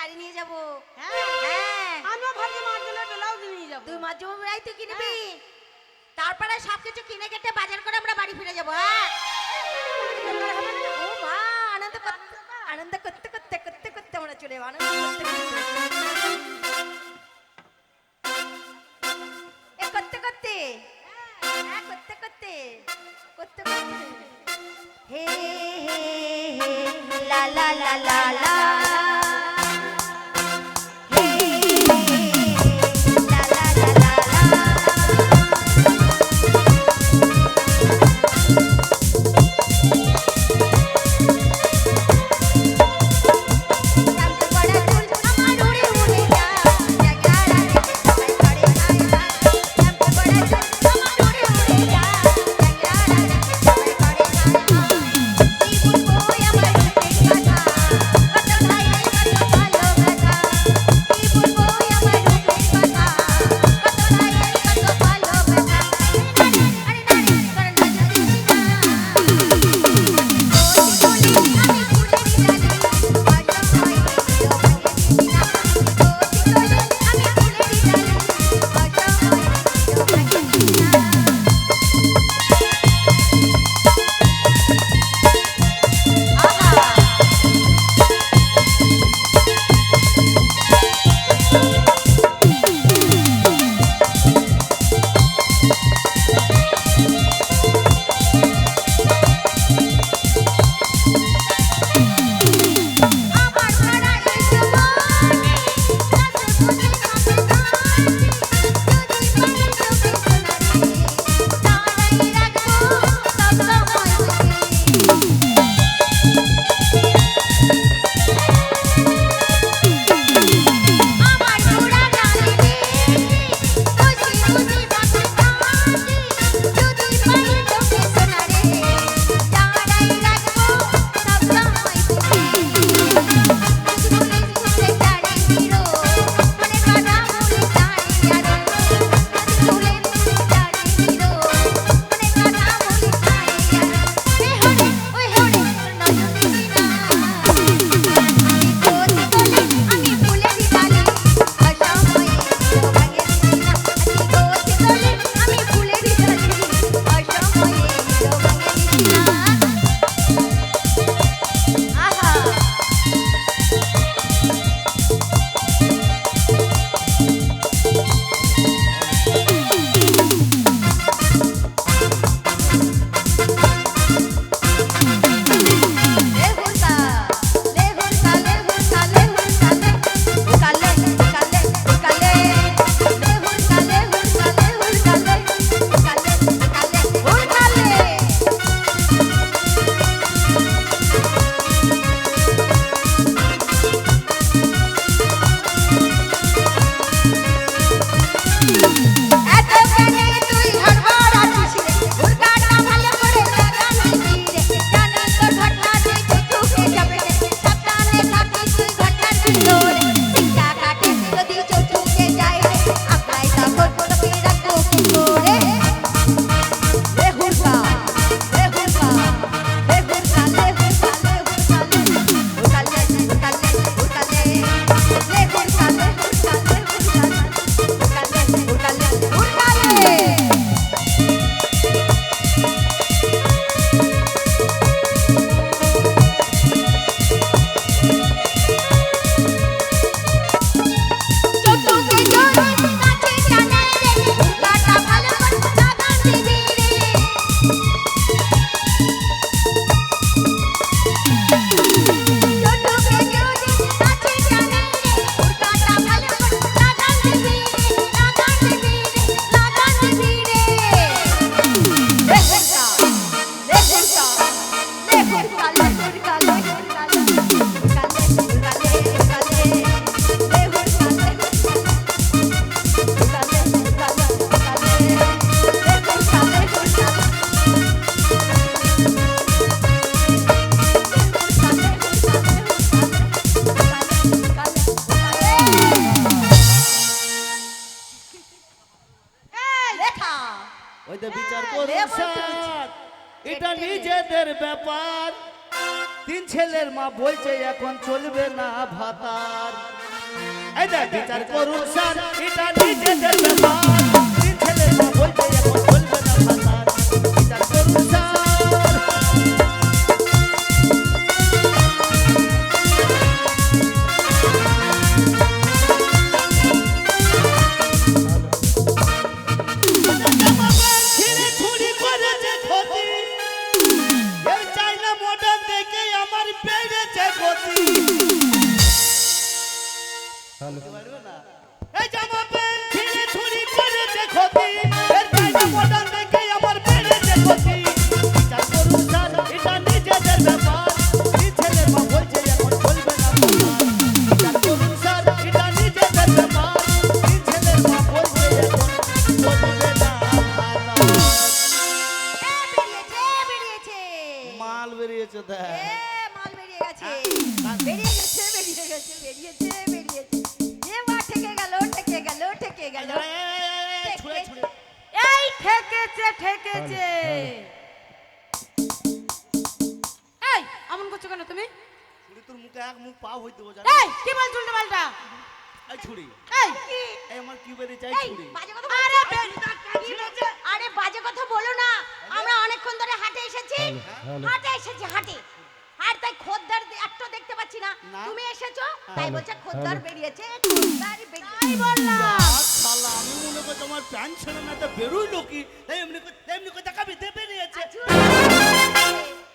শাড়ি নিয়ে যাব। হ্যাঁ হ্যাঁ। আমিও ভাবছি মার জন্য ব্লাউজ নিয়ে যাব। তুই মার জন্য তুই কিনবি। হ্যাঁ। তারপরে সবকিছু কিনে কেটে বাজার করে আমরা বাড়ি ফিরে যাব হ্যাঁ। ও মা আনন্দ করতে আনন্দ করতে করতে করতে করতে আমরা চলে যাব আনন্দ করতে করতে। করতে করতে। হ্যাঁ করতে করতে। করতে করতে। হে হে হে লা লা লা। ছেলের মা বলছে, এখন চলবে না ভাতার। এটা বিচার করুন স্যার, এটা নিজেদের ব্যাপার। ছেলের মা বলছে, এখন চলবে না ভাতার। বিচার করুন স্যার। বেরিয়ে গেছে বেরিয়ে গেছে বেরিয়েছে বেরিয়েছে এ মা ঠেকে গেল ঠেকে গেল ঠেকে গেল এই ঠেকেছে ঠেকেছে এই আমন করছ কেন তুমি ছুরি তোর মুখে এক মুখ পা হইতে বোঝা এই কি বলছো উল্টো পাল্টা এই ছুরি এই এই আমার কি এই এই ছুরি বাজে কথা আরে আরে বাজে কথা বলো না আমরা অনেকক্ষণ ধরে হাটে এসেছি হাটে এসেছি হাটে আর তাই খদ্দার একটা দেখতে পাচ্ছি না। তুমি এসেছ তাই বলছে খদ্দার বেরিয়েছে খদ্দার বেরিয়ে বললাম। শালা আমি মনে করছি আমার প্যান্ট ছেড়ে না তো বেরোইলো কি এমনি করে এমনি করে দেখাবি দে বেরিয়েছে।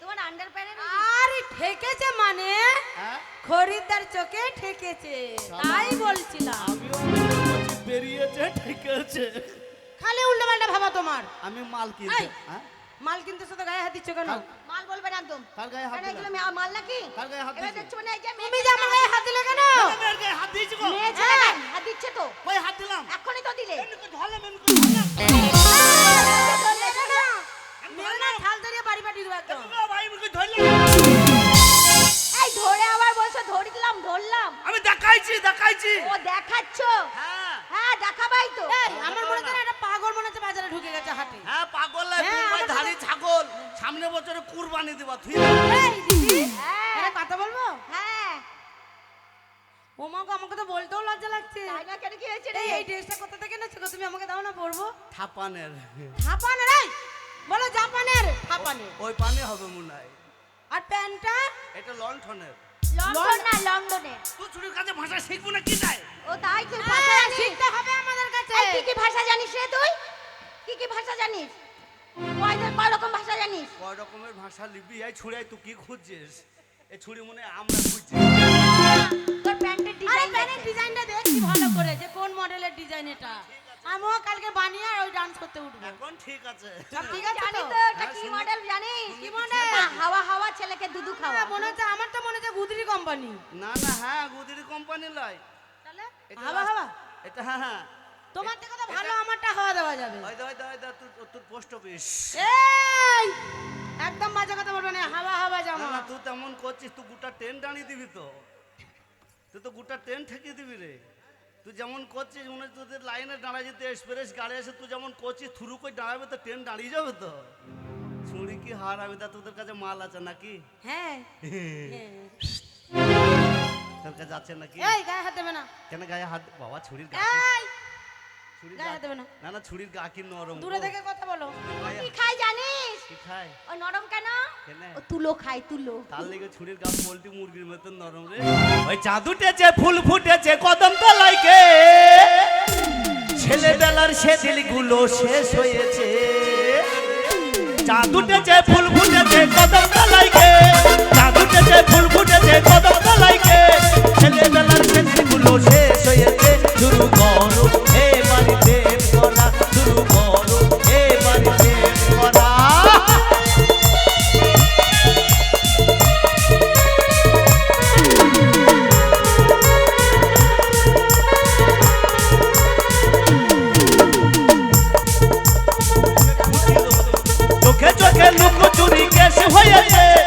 তোমার আন্ডার প্যান্ট আরে ঠেকেছে মানে? হ্যাঁ? খরিদ্দার চোখে ঠেকেছে তাই বলছিলাম। বেরিয়েছে ঠেকেছে। খালি উল্টো পাল্টা ভাবা তোমার। আমি মাল কিনতে। হ্যাঁ? মাল কিনতে শুধু গায়ে হাত দিচ্ছ কেন? মাল বলবে না একদম। কার গায়ে হাত এগুলো মাল নাকি? কার গায়ে হাত এবার দেখছ মানে এই যে তুমি যে আমার গায়ে হাত দিলে কেন? আমি এর গায়ে হাত দিয়েছি গো। মেয়ে ছেলে হাত দিচ্ছে তো। কই হাত দিলাম? এখনই তো দিলে। এমনি ধরলাম এমনি করে ধরলাম না বাড়ি দেবো একদম। ভাই এমনি করে এই ধরে আবার বলছো ধরলাম ধরলাম। আমি দেখাইছি দেখাইছি। ও দেখাচ্ছ? হ্যাঁ। হ্যাঁ দেখাবাই তো। এই আমার মনে হচ্ছে না একটা পাগল মনে হচ্ছে বাজারে ঢুকে গেছে হাটে। হ্যাঁ পাগল হ্যাঁ, মুম্বাই ছাগল সামনে বছরে কুরবানি দিবা তুই এই দিদি। হ্যাঁ। কথা বলব? হ্যাঁ। ও মা গো আমাকে তো বলতেও লজ্জা লাগছে। তাই না? কেন কি হয়েছে রে? এই এই ড্রেসটা কোথা থেকে এনেছো তুমি? আমাকে দাও না পরবো। থাপানের। জাপানের এই বলো জাপানের। জাপানের ওই পানে হবে মনে হয় আর প্যান্টটা? এটা লন্ঠনের লন্ডন না লন্ডনে তুই ছুরির কাছে ভাষা শিখব না কি ও তাই তুই হ্যাঁ, ভাষা শিখতে হবে আমাদের কাছে। কি কি ভাষা জানিস রে তুই? কি কি ভাষা জানিস? কয় কয় রকম ভাষা জানিস? কয় রকমের ভাষা লিখবি এই ছুরি তুই কি খুঁজছিস? এই ছুরি মনে আমরা খুঁজছি। তোর প্যান্টের আরে প্যান্টের ডিজাইনটা দেখছি ভালো করে যে কোন মডেলের ডিজাইন এটা। আমিও কালকে বানিয়ে আর ওই ডান্স করতে উঠবো। এখন ঠিক আছে। সব ঠিক আছে জানি তো? এটা হ্যাঁ, কি মডেল জানিস? কি? ওটা হাওয়া হাওয়া ছেলেকে দুধু খাওয়া। হ্যাঁ, মনে হচ্ছে আমার তো মনে হচ্ছে গুদরি কোম্পানি না না হ্যাঁ গুদরি কোম্পানি লয়। তাহলে? হাওয়া হাওয়া? এটা হ্যাঁ হ্যাঁ। তোমার থেকে তো ভালো আমারটা হাওয়া দেওয়া যাবে। ওই ওই ওই তোর তোর পোস্ট অফিস এই একদম বাজে কথা বলবে না হাওয়া হাওয়া জামা। না তুই তেমন করছিস তুই গোটা ট্রেন দাঁড়িয়ে দিবি তো। তুই তো গোটা ট্রেন ঠেকিয়ে দিবি রে। তুই যেমন করছিস মনে তোদের লাইনে দাঁড়ায় যেতে এক্সপ্রেস গাড়ি এসে তুই যেমন করছিস থুরু করে দাঁড়াবে তো ট্রেন দাঁড়িয়ে যাবে তো। ছুরি কি হারাবে তা তোদের কাছে মাল আছে নাকি? হ্যাঁ। তোর কাছে আছে নাকি? এই গায়ে হাত দেবে না। কেন গায়ে হাত বাবা ছুরির গা এই ছুরির গায়ে দেবে না। না না ছুরির গা কি নরম দূরে থেকে কথা বলো। কি খাই জানিস? কি খায়? ও নরম কেন? কেন? ও তুলো খাই তুলো। তার লেগে ছুরির গা পোল্ট্রি মুরগির মতন নরম রে। ওই চাঁদ উঠেছে ফুল ফুটেছে কদম ছেলেবেলার সে দিলগুলো শেষ হয়েছে। চাঁদ উঠেছে ফুল ফুটেছে কদম তলাইকে চাঁদ উঠেছে ফুল ফুটেছে কদম তলাইকে ছেলেবেলার সে দিলগুলো শেষ হয়েছে শুরু করো। চোখে চোখে লুকোচুরি কেস হয়েছে